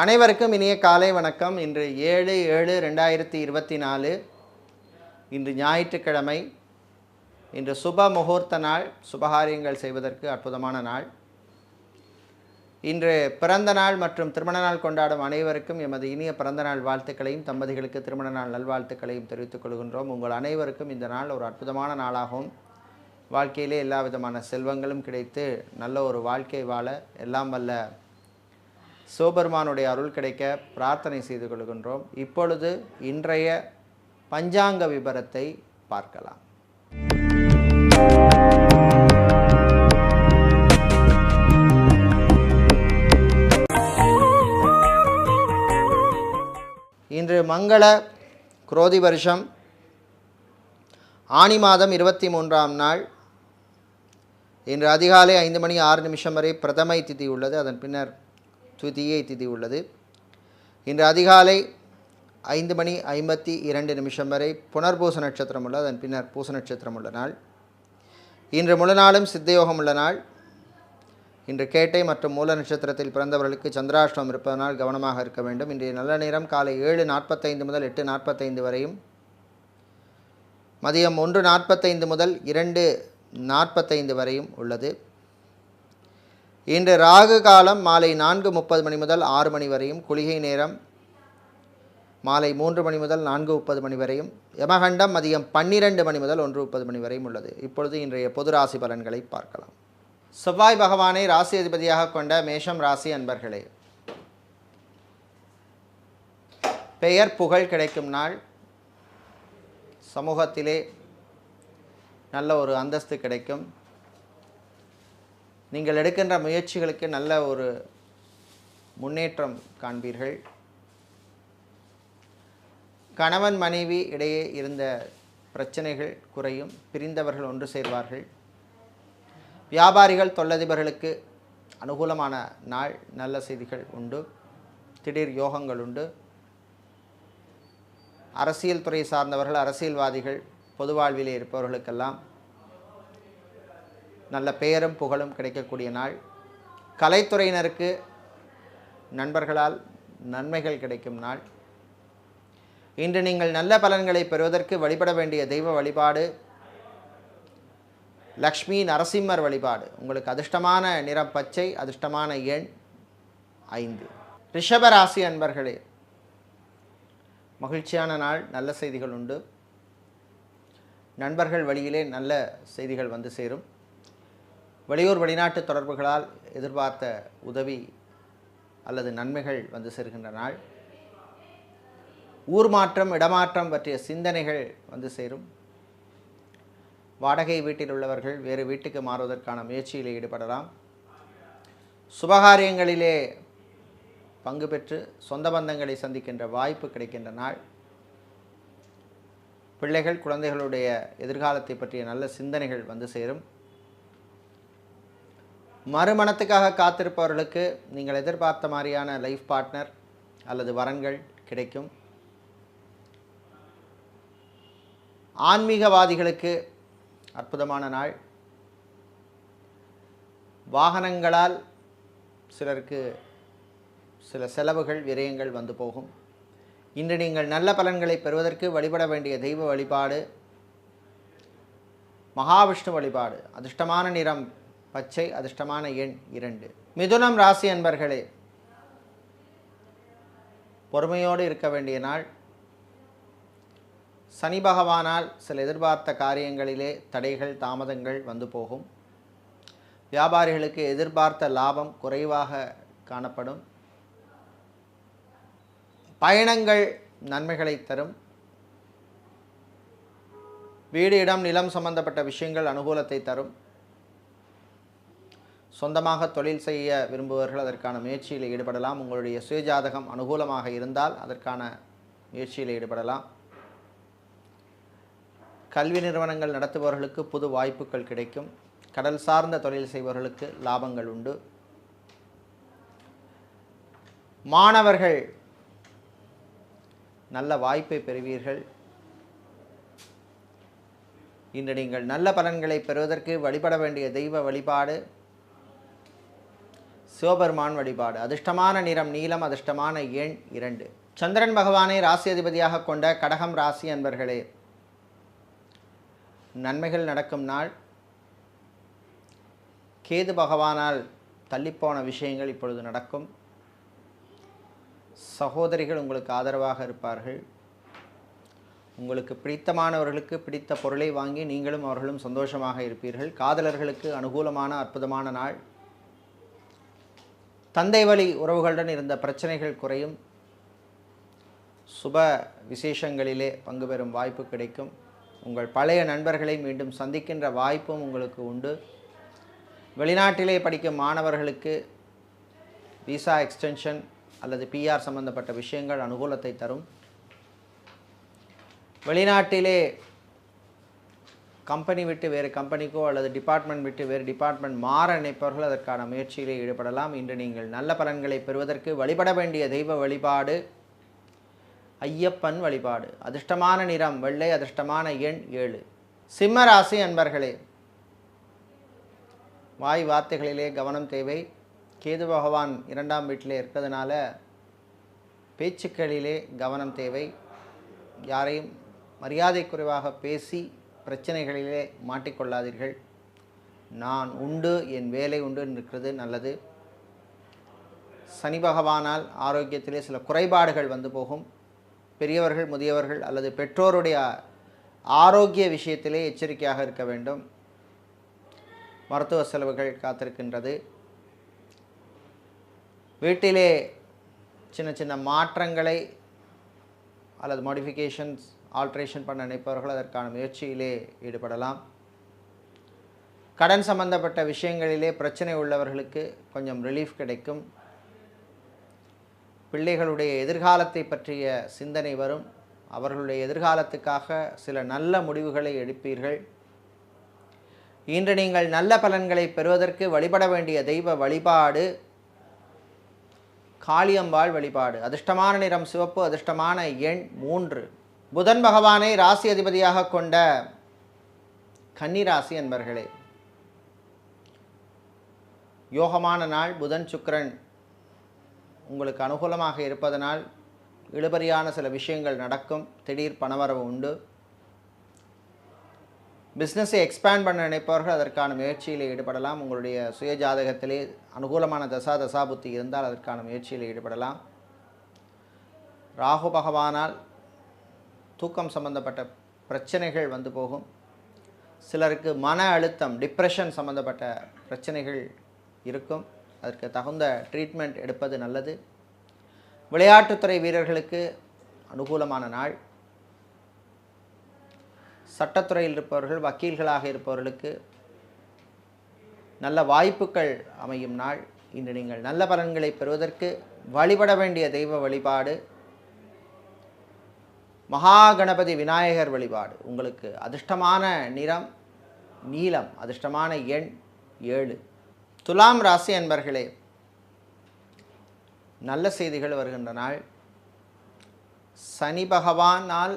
அனைவருக்கும் இனிய காலை வணக்கம். இன்று ஏழு ஏழு ரெண்டாயிரத்தி இருபத்தி நாலு. இன்று ஞாயிற்றுக்கிழமை. இன்று சுப முகூர்த்த நாள். சுபகாரியங்கள் செய்வதற்கு அற்புதமான நாள். இன்று பிறந்த நாள் மற்றும் திருமண நாள் கொண்டாடும் அனைவருக்கும் எமது இனிய பிறந்த நாள் வாழ்த்துக்களையும் தம்பதிகளுக்கு திருமண நாள் நல்வாழ்த்துக்களையும் தெரிவித்துக் கொள்கின்றோம். உங்கள் அனைவருக்கும் இந்த நாள் ஒரு அற்புதமான நாளாகும். வாழ்க்கையிலே எல்லா விதமான செல்வங்களும் கிடைத்து நல்ல ஒரு வாழ்க்கை வாழ எல்லாம் வல்ல சிவபெருமானுடைய அருள் கிடைக்க பிரார்த்தனை செய்து கொள்கின்றோம். இப்பொழுது இன்றைய பஞ்சாங்க விபரத்தை பார்க்கலாம். இன்று மங்கள குரோதி வருஷம். ஆனி மாதம் இருபத்தி மூன்றாம் நாள். இன்று அதிகாலை ஐந்து மணி ஆறு நிமிஷம் வரை பிரதமை திதி உள்ளது. அதன் பின்னர் துதியை திதி உள்ளது. இன்று அதிகாலை ஐந்து மணி ஐம்பத்தி இரண்டு நிமிஷம் வரை புனர்பூச நட்சத்திரம் உள்ள அதன் பின்னர் பூச நட்சத்திரம் உள்ள நாள். இன்று முழு நாளும் சித்தயோகம் உள்ள நாள். இன்று கேட்டை மற்றும் மூல நட்சத்திரத்தில் பிறந்தவர்களுக்கு சந்திராஷ்டமம் இருப்பதனால் கவனமாக இருக்க வேண்டும். இன்றைய நல்ல நேரம் காலை ஏழு நாற்பத்தைந்து முதல் எட்டு நாற்பத்தைந்து வரையும். மதியம் ஒன்று நாற்பத்தைந்து முதல் இரண்டு நாற்பத்தைந்து வரையும் உள்ளது. இன்று ராகு காலம் மாலை நான்கு முப்பது மணி முதல் ஆறு மணி வரையும் குளிகை நேரம் மாலை மூன்று மணி முதல் நான்கு முப்பது மணி வரையும் யமகண்டம் மதியம் பன்னிரண்டு மணி முதல் ஒன்று முப்பது மணி வரையும் உள்ளது. இப்பொழுது இன்றைய பொது ராசி பலன்களை பார்க்கலாம். செவ்வாய் பகவானை ராசி அதிபதியாக கொண்ட மேஷம் ராசி அன்பர்களே பெயர் புகழ் கிடைக்கும் நாள். சமூகத்திலே நல்ல ஒரு அந்தஸ்து கிடைக்கும். நீங்கள் எடுக்கின்ற முயற்சிகளுக்கு நல்ல ஒரு முன்னேற்றம் காண்பீர்கள். கணவன் மனைவி இடையே இருந்த பிரச்சனைகள் குறையும். பிரிந்தவர்கள் ஒன்று சேர்வார்கள். வியாபாரிகள் தொல்லதிபர்களுக்கு அனுகூலமான நாள் நல்ல செய்திகள் உண்டு. திடீர் யோகங்கள் உண்டு. அரசியல் துறை சார்ந்தவர்கள் அரசியல்வாதிகள் பொது வாழ்விலே இருப்பவர்களுக்கெல்லாம் நல்ல பெயரும் புகழும் கிடைக்கக்கூடிய நாள். கலைத்துறையினருக்கு நண்பர்களால் நன்மைகள் கிடைக்கும் நாள். இன்று நீங்கள் நல்ல பலன்களை பெறுவதற்கு வழிபட வேண்டிய தெய்வ வழிபாடு லக்ஷ்மி நரசிம்மர் வழிபாடு. உங்களுக்கு அதிர்ஷ்டமான நிறம் பச்சை அதிர்ஷ்டமான எண் ஐந்து. ரிஷபராசி அன்பர்களே மகிழ்ச்சியான நாள் நல்ல செய்திகள் உண்டு. நண்பர்கள் வழியிலே நல்ல செய்திகள் வந்து சேரும். வெளியூர் வெளிநாட்டு தொடர்புகளால் எதிர்பார்த்த உதவி அல்லது நன்மைகள் வந்து சேர்கின்ற நாள். ஊர் மாற்றம் இடமாற்றம் பற்றிய சிந்தனைகள் வந்து சேரும். வாடகை வீட்டில் உள்ளவர்கள் வேறு வீட்டுக்கு மாறுவதற்கான முயற்சியில் ஈடுபடலாம். சுபகாரியங்களிலே பங்கு பெற்று சொந்த பந்தங்களை சந்திக்கின்ற வாய்ப்பு கிடைக்கின்ற நாள். பிள்ளைகள் குழந்தைகளுடைய எதிர்காலத்தை பற்றிய நல்ல சிந்தனைகள் வந்து சேரும். மறுமணத்துக்காக காத்திருப்பவர்களுக்கு நீங்கள் எதிர்பார்த்த மாதிரியான லைஃப் பார்ட்னர் அல்லது வரன்கள் கிடைக்கும். ஆன்மீகவாதிகளுக்கு அற்புதமான நாள். வாகனங்களால் சிலருக்கு சில செலவுகள் விரயங்கள் வந்து போகும். இன்று நீங்கள் நல்ல பலன்களை பெறுவதற்கு வழிபட வேண்டிய தெய்வ வழிபாடு மகாவிஷ்ணு வழிபாடு அதிர்ஷ்டமான நிறம் பச்சை அதிர்ஷ்டமான எண் இரண்டு. மிதுனம் ராசி அன்பர்களே பொறுமையோடு இருக்க வேண்டிய நாள். சனி பகவானால் சில எதிர்பார்த்த காரியங்களிலே தடைகள் தாமதங்கள் வந்து போகும். வியாபாரிகளுக்கு எதிர்பார்த்த லாபம் குறைவாக காணப்படும். பயணங்கள் நன்மைகளை தரும். வீடு இடம் நிலம் சம்பந்தப்பட்ட விஷயங்கள் அனுகூலத்தை தரும். சொந்தமாக தொழில் செய்ய விரும்புபவர்கள் அதற்கான முயற்சியில் ஈடுபடலாம். உங்களுடைய சுயஜாதகம் அனுகூலமாக இருந்தால் அதற்கான முயற்சியில் ஈடுபடலாம். கல்வி நிறுவனங்கள் நடத்துபவர்களுக்கு புது வாய்ப்புகள் கிடைக்கும். கடல் சார்ந்த தொழில் செய்பவர்களுக்கு லாபங்கள் உண்டு. மாணவர்கள் நல்ல வாய்ப்பை பெறுவீர்கள். இன்று நீங்கள் நல்ல பலன்களை பெறுவதற்கு வழிபட வேண்டிய தெய்வ வழிபாடு சிவபெருமான் வழிபாடு. அதிர்ஷ்டமான நிறம் நீளம் அதிர்ஷ்டமான எண் இரண்டு. சந்திரன் பகவானை ராசி அதிபதியாக கொண்ட கடகம் ராசி அன்பர்களே நன்மைகள் நடக்கும் நாள். கேது பகவானால் தள்ளிப்போன விஷயங்கள் இப்பொழுது நடக்கும். சகோதரிகள் உங்களுக்கு ஆதரவாக இருப்பார்கள். உங்களுக்கு பிடித்தமானவர்களுக்கு பிடித்த பொருளை வாங்கி நீங்களும் அவர்களும் சந்தோஷமாக இருப்பீர்கள். காதலர்களுக்கு அனுகூலமான அற்புதமான நாள். தந்தை வழி உறவுகளுடன் இருந்த பிரச்சனைகள் குறையும். சுப விசேஷங்களிலே பங்கு பெறும் வாய்ப்பு கிடைக்கும். உங்கள் பழைய நண்பர்களை மீண்டும் சந்திக்கின்ற வாய்ப்பும் உங்களுக்கு உண்டு. வெளிநாட்டிலே படிக்கும் மாணவர்களுக்கு விசா எக்ஸ்டென்ஷன் அல்லது பிஆர் சம்பந்தப்பட்ட விஷயங்கள் அனுகூலத்தை தரும். வெளிநாட்டிலே கம்பெனி விட்டு வேறு கம்பெனிக்கோ அல்லது டிபார்ட்மெண்ட் விட்டு வேறு டிபார்ட்மெண்ட் மாற நினைப்பவர்கள் அதற்கான முயற்சியிலே ஈடுபடலாம். இன்று நீங்கள் நல்ல பலன்களை பெறுவதற்கு வழிபட வேண்டிய தெய்வ வழிபாடு ஐயப்பன் வழிபாடு. அதிர்ஷ்டமான நிறம் வெள்ளை அதிர்ஷ்டமான எண் ஏழு. சிம்மராசி அன்பர்களே வாய் வார்த்தைகளிலே கவனம் தேவை. கேது பகவான் இரண்டாம் வீட்டிலே இருக்கிறதுனால பேச்சுக்களிலே கவனம் தேவை. யாரையும் மரியாதை குறைவாக பேசி பிரச்சனைகளிலே மாட்டிக்கொள்ளாதீர்கள். நான் உண்டு என் வேலை உண்டு இருக்கிறது நல்லது. சனி பகவானால் ஆரோக்கியத்திலே சில குறைபாடுகள் வந்து போகும். பெரியவர்கள் முதியவர்கள் அல்லது பெற்றோருடைய ஆரோக்கிய விஷயத்திலே எச்சரிக்கையாக இருக்க வேண்டும். மருத்துவ செலவுகள் காத்திருக்கின்றது. வீட்டிலே சின்ன சின்ன மாற்றங்களை அல்லது மாடிஃபிகேஷன்ஸ் ஆல்ட்ரேஷன் பண்ண நினைப்பவர்கள் அதற்கான முயற்சியிலே ஈடுபடலாம். கடன் சம்பந்தப்பட்ட விஷயங்களிலே பிரச்சனை உள்ளவர்களுக்கு கொஞ்சம் ரிலீஃப் கிடைக்கும். பிள்ளைகளுடைய எதிர்காலத்தை பற்றிய சிந்தனை வரும். அவர்களுடைய எதிர்காலத்துக்காக சில நல்ல முடிவுகளை எடுப்பீர்கள். இன்று நீங்கள் நல்ல பலன்களை பெறுவதற்கு வழிபட வேண்டிய தெய்வ வழிபாடு காளியம்பாள் வழிபாடு. அதிர்ஷ்டமான நிறம் சிவப்பு அதிர்ஷ்டமான எண் மூன்று. புதன் பகவானை ராசி அதிபதியாக கொண்ட கன்னிராசி என்பர்களே யோகமான நாள் புதன் சுக்கரன். உங்களுக்கு அனுகூலமாக இருப்பதனால் இழுபறியான சில விஷயங்கள் நடக்கும். திடீர் பணவரவு உண்டு. பிஸ்னஸை எக்ஸ்பேண்ட் பண்ண நினைப்பவர்கள் அதற்கான முயற்சியில் ஈடுபடலாம். உங்களுடைய சுய ஜாதகத்திலே அனுகூலமான தசா தசாபுத்தி இருந்தால் அதற்கான முயற்சியில் ஈடுபடலாம். ராகு பகவானால் தூக்கம் சம்பந்தப்பட்ட பிரச்சனைகள் வந்து போகும். சிலருக்கு மன அழுத்தம் டிப்ரெஷன் சம்பந்தப்பட்ட பிரச்சனைகள் இருக்கும். அதற்கு தகுந்த ட்ரீட்மெண்ட் எடுப்பது நல்லது. விளையாட்டுத்துறை வீரர்களுக்கு அனுகூலமான நாள். சட்டத்துறையில் இருப்பவர்கள் வக்கீல்களாக இருப்பவர்களுக்கு நல்ல வாய்ப்புகள் அமையும் நாள். இன்று நீங்கள் நல்ல பலன்களை பெறுவதற்கு வழிபட வேண்டிய தெய்வ வழிபாடு மகா கணபதி விநாயகர் வழிபாடு. உங்களுக்கு அதிர்ஷ்டமான நிறம் நீலம் அதிர்ஷ்டமான எண் ஏழு. துலாம் ராசி அன்பர்களே நல்ல செய்திகள் வருகின்ற நாள். சனி பகவானால்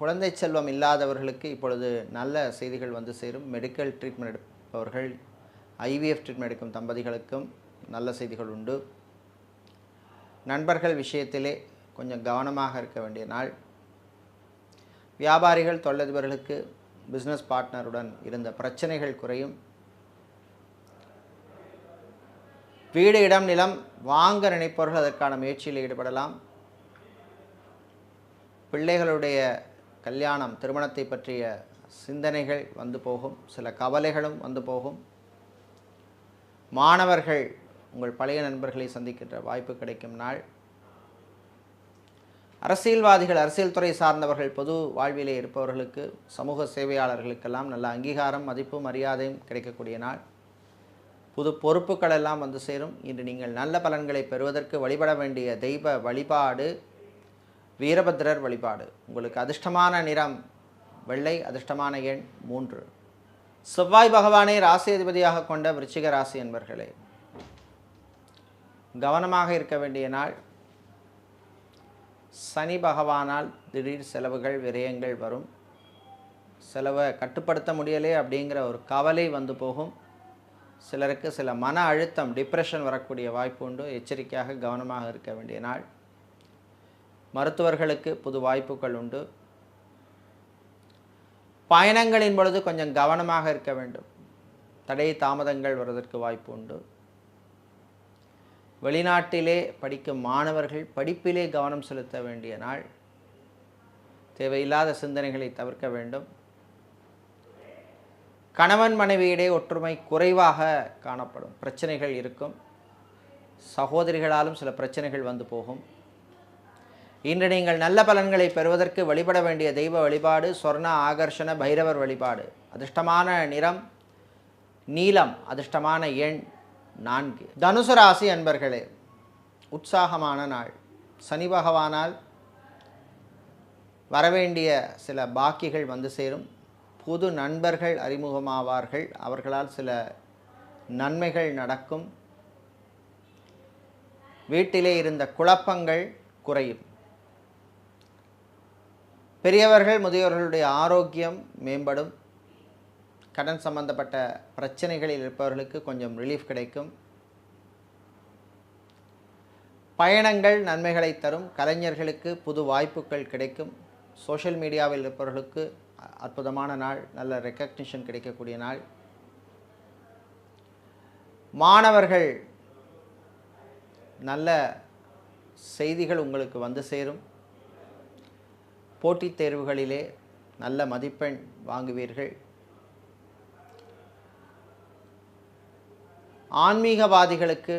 குழந்தை செல்வம் இல்லாதவர்களுக்கு இப்பொழுது நல்ல செய்திகள் வந்து சேரும். மெடிக்கல் ட்ரீட்மெண்ட் எடுப்பவர்கள் ஐவிஎஃப் ட்ரீட்மெண்ட் எடுக்கும் தம்பதிகளுக்கும் நல்ல செய்திகள் உண்டு. நண்பர்கள் விஷயத்திலே கொஞ்சம் கவனமாக இருக்க வேண்டிய நாள். வியாபாரிகள் தொழிலதிபர்களுக்கு பிஸ்னஸ் பார்ட்னருடன் இருந்த பிரச்சனைகள் குறையும். வீடு இடம் நிலம் வாங்க நினைப்பவர்கள் அதற்கான முயற்சியில் ஈடுபடலாம். பிள்ளைகளுடைய கல்யாணம் திருமணத்தை பற்றிய சிந்தனைகள் வந்து போகும். சில கவலைகளும் வந்து போகும். மாணவர்கள் உங்கள் பழைய நண்பர்களை சந்திக்கின்ற வாய்ப்பு கிடைக்கும் நாள். அரசியல்வாதிகள் அரசியல் துறை சார்ந்தவர்கள் பொது வாழ்விலே இருப்பவர்களுக்கு சமூக சேவையாளர்களுக்கெல்லாம் நல்ல அங்கீகாரம் மதிப்பு மரியாதையும் கிடைக்கக்கூடிய நாள். புது பொறுப்புகள் எல்லாம் வந்து சேரும். இன்று நீங்கள் நல்ல பலன்களை பெறுவதற்கு வழிபட வேண்டிய தெய்வ வழிபாடு வீரபத்திரர் வழிபாடு. உங்களுக்கு அதிர்ஷ்டமான நிறம் வெள்ளை அதிர்ஷ்டமான எண் மூன்று. செவ்வாய் பகவானை ராசி அதிபதியாக கொண்ட விருச்சிக ராசி என்பர்களே கவனமாக இருக்க வேண்டிய நாள் சனி பகவானால் திடீர் செலவுகள் விரயங்கள் வரும். செலவை கட்டுப்படுத்த முடியலே அப்படிங்கிற ஒரு கவலை வந்து போகும். சிலருக்கு சில மன அழுத்தம் டிப்ரெஷன் வரக்கூடிய வாய்ப்பு உண்டு. எச்சரிக்கையாக கவனமாக இருக்க வேண்டிய நாள். மருத்துவர்களுக்கு புது வாய்ப்புகள் உண்டு. பயணங்களின் பொழுது கொஞ்சம் கவனமாக இருக்க வேண்டும். தடை தாமதங்கள் வருவதற்கு வாய்ப்பு உண்டு. வெளிநாட்டிலே படிக்கும் மாணவர்கள் படிப்பிலே கவனம் செலுத்த வேண்டிய நாள். தேவையில்லாத சிந்தனைகளை தவிர்க்க வேண்டும். கணவன் மனைவியிடையே ஒற்றுமை குறைவாக காணப்படும். பிரச்சனைகள் இருக்கும். சகோதரிகளாலும் சில பிரச்சனைகள் வந்து போகும். இன்று நீங்கள் நல்ல பலன்களை பெறுவதற்கு வழிபட வேண்டிய தெய்வ வழிபாடு சொர்ண ஆகர்ஷண பைரவர் வழிபாடு. அதிர்ஷ்டமான நிறம் நீலம் அதிர்ஷ்டமான எண் நான்கு. தனுசு ராசி அன்பர்களே உற்சாகமான நாள். சனி பகவானால் வரவேண்டிய சில பாக்கிகள் வந்து சேரும். புது நண்பர்கள் அறிமுகமாவார்கள். அவர்களால் சில நன்மைகள் நடக்கும். வீட்டிலே இருந்த குழப்பங்கள் குறையும். பெரியவர்கள் முதியோர்களுடைய ஆரோக்கியம் மேம்படும். கடன் சம்பந்தப்பட்ட பிரச்சனைகளில் இருப்பவர்களுக்கு கொஞ்சம் ரிலீஃப் கிடைக்கும். பயணங்கள் நன்மைகளை தரும். கலைஞர்களுக்கு புது வாய்ப்புகள் கிடைக்கும். சோஷியல் மீடியாவில் இருப்பவர்களுக்கு அ- அற்புதமான நாள் நல்ல ரெக்கக்னிஷன் கிடைக்கக்கூடிய நாள். மாணவர்கள் நல்ல செய்திகள் உங்களுக்கு வந்து சேரும். போட்டித் தேர்வுகளிலே நல்ல மதிப்பெண் வாங்குவீர்கள். ஆன்மீகவாதிகளுக்கு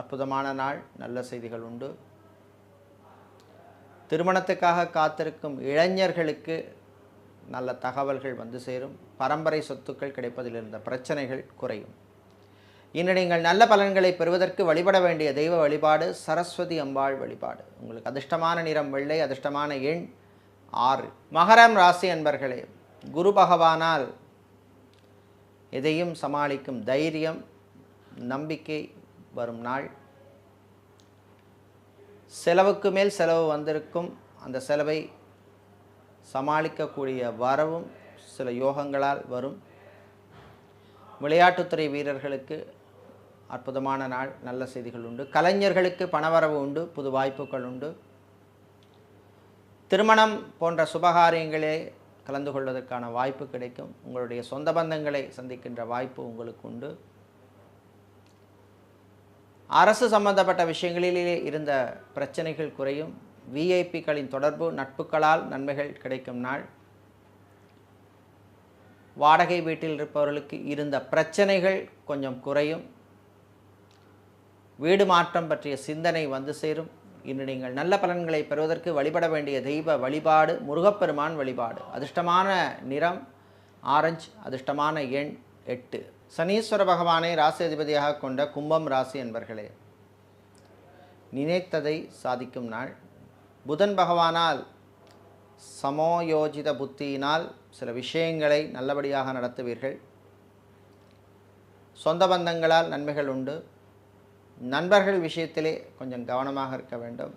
அற்புதமான நாள் நல்ல செய்திகள் உண்டு. திருமணத்துக்காக காத்திருக்கும் இளைஞர்களுக்கு நல்ல தகவல்கள் வந்து சேரும். பரம்பரை சொத்துக்கள் கிடைப்பதில் இருந்த பிரச்சனைகள் குறையும். இன்று நீங்கள் நல்ல பலன்களை பெறுவதற்கு வழிபட வேண்டிய தெய்வ வழிபாடு சரஸ்வதி அம்பாள் வழிபாடு. உங்களுக்கு அதிர்ஷ்டமான நிறம் வெள்ளை அதிர்ஷ்டமான எண் ஆறு. மகரம் ராசி அன்பர்களே குரு பகவானால் எதையும் சமாளிக்கும் தைரியம் நம்பிக்கை வரும் நாள். செலவுக்கு மேல் செலவு வந்திருக்கும் அந்த செலவை சமாளிக்கக்கூடிய வரவும் சில யோகங்களால் வரும். விளையாட்டுத்துறை வீரர்களுக்கு அற்புதமான நாள் நல்ல செய்திகள் உண்டு. கலைஞர்களுக்கு பணவரவு உண்டு புது வாய்ப்புகள் உண்டு. திருமணம் போன்ற சுபகாரியங்களே கலந்து கொள்வதற்கான வாய்ப்பு கிடைக்கும். உங்களுடைய சொந்த பந்தங்களை சந்திக்கின்ற வாய்ப்பு உங்களுக்கு உண்டு. அரசு சம்பந்தப்பட்ட விஷயங்களிலே இருந்த பிரச்சனைகள் குறையும். விஐபிக்களின் தொடர்பு நட்புகளால் நன்மைகள் கிடைக்கும் நாள். வாடகை வீட்டில் இருப்பவர்களுக்கு இருந்த பிரச்சனைகள் கொஞ்சம் குறையும். வீடு மாற்றம் பற்றிய சிந்தனை வந்து சேரும். இன்று நீங்கள் நல்ல பலன்களை பெறுவதற்கு வழிபட வேண்டிய தெய்வ வழிபாடு முருகப்பெருமான் வழிபாடு. அதிர்ஷ்டமான நிறம் ஆரஞ்சு. அதிர்ஷ்டமான எண் எட்டு. சனீஸ்வர பகவானை ராசியதிபதியாக கொண்ட கும்பம் ராசி என்பர்களே நினைத்ததை சாதிக்கும் நாள். புதன் பகவானால் சமோயோஜித புத்தியினால் சில விஷயங்களை நல்லபடியாக நடத்துவீர்கள். சொந்த பந்தங்களால் நன்மைகள் உண்டு. நண்பர்கள் விஷயத்திலே கொஞ்சம் கவனமாக இருக்க வேண்டும்.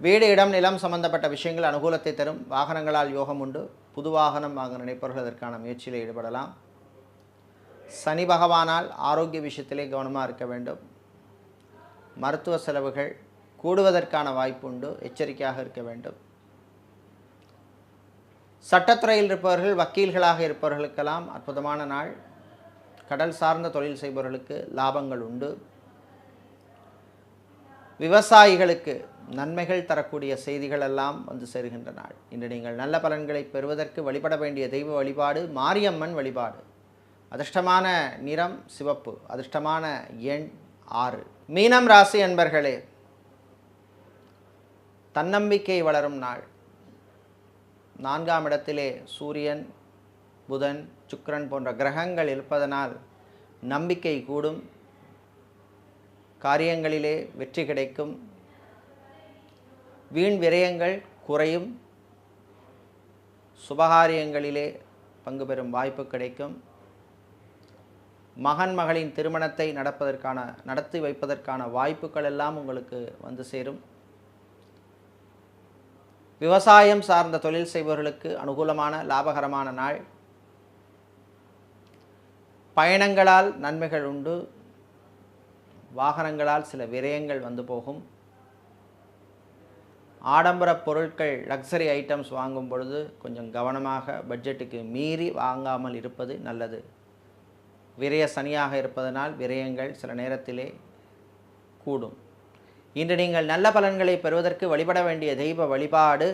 வீடு இடம் நிலம் சம்பந்தப்பட்ட விஷயங்கள் அனுகூலத்தை தரும். வாகனங்களால் யோகம் உண்டு. புது வாகனம் வாங்க நினைப்பவர்கள் அதற்கான முயற்சியில் ஈடுபடலாம். சனி பகவானால் ஆரோக்கிய விஷயத்திலே கவனமாக இருக்க வேண்டும். மருத்துவ செலவுகள் கூடுவதற்கான வாய்ப்பு உண்டு. எச்சரிக்கையாக இருக்க வேண்டும். சட்டத்துறையில் இருப்பவர்கள் வக்கீல்களாக இருப்பவர்களுக்கெல்லாம் அற்புதமான நாள். கடல் சார்ந்த தொழில் செய்பவர்களுக்கு லாபங்கள் உண்டு. விவசாயிகளுக்கு நன்மைகள் தரக்கூடிய செய்திகள் எல்லாம் வந்து சேருகின்ற நாள். இன்று நீங்கள் நல்ல பலன்களை பெறுவதற்கு வழிபட வேண்டிய தெய்வ வழிபாடு மாரியம்மன் வழிபாடு. அதிர்ஷ்டமான நிறம் சிவப்பு அதிர்ஷ்டமான எண் ஆறு. மீனம் ராசி என்பர்களே தன்னம்பிக்கை வளரும் நாள். நான்காம் இடத்திலே சூரியன் புதன் சுக்கரன் போன்ற கிரகங்கள் இருப்பதனால் நம்பிக்கை கூடும் காரியங்களிலே வெற்றி கிடைக்கும் வீண் விரயங்கள் குறையும் சுபகாரியங்களிலே பங்கு பெறும் வாய்ப்பு கிடைக்கும். மகன் மகளின் திருமணத்தை நடப்பதற்கான நடத்தி வைப்பதற்கான வாய்ப்புகள் எல்லாம் உங்களுக்கு வந்து சேரும். விவசாயம் சார்ந்த தொழில் செய்பவர்களுக்கு அனுகூலமான லாபகரமான நாள். பயணங்களால் நன்மைகள் உண்டு. வாகனங்களால் சில விரயங்கள் வந்து போகும். ஆடம்பர பொருட்கள் லக்ஸரி ஐட்டம்ஸ் வாங்கும் பொழுது கொஞ்சம் கவனமாக பட்ஜெட்டுக்கு மீறி வாங்காமல் இருப்பது நல்லது. விரய சனியாக இருப்பதனால் விரயங்கள் சில நேரத்திலே கூடும். இன்று நீங்கள் நல்ல பலன்களை பெறுவதற்கு வழிபட வேண்டிய தெய்வ வழிபாடு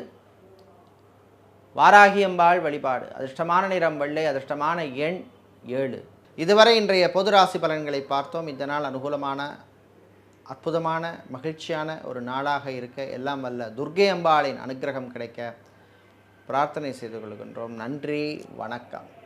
வாராகியம்பாள் வழிபாடு. அதிர்ஷ்டமான நிறம் வெள்ளை அதிர்ஷ்டமான எண் ஏழு. இதுவரை இன்றைய பொது ராசி பலன்களை பார்த்தோம். இந்த நாள் அனுகூலமான அற்புதமான மகிழ்ச்சியான ஒரு நாளாக இருக்க எல்லாம் வல்ல துர்கை அம்பாளின் அனுக்கிரகம் கிடைக்க பிரார்த்தனை செய்து கொள்கின்றோம். நன்றி வணக்கம்.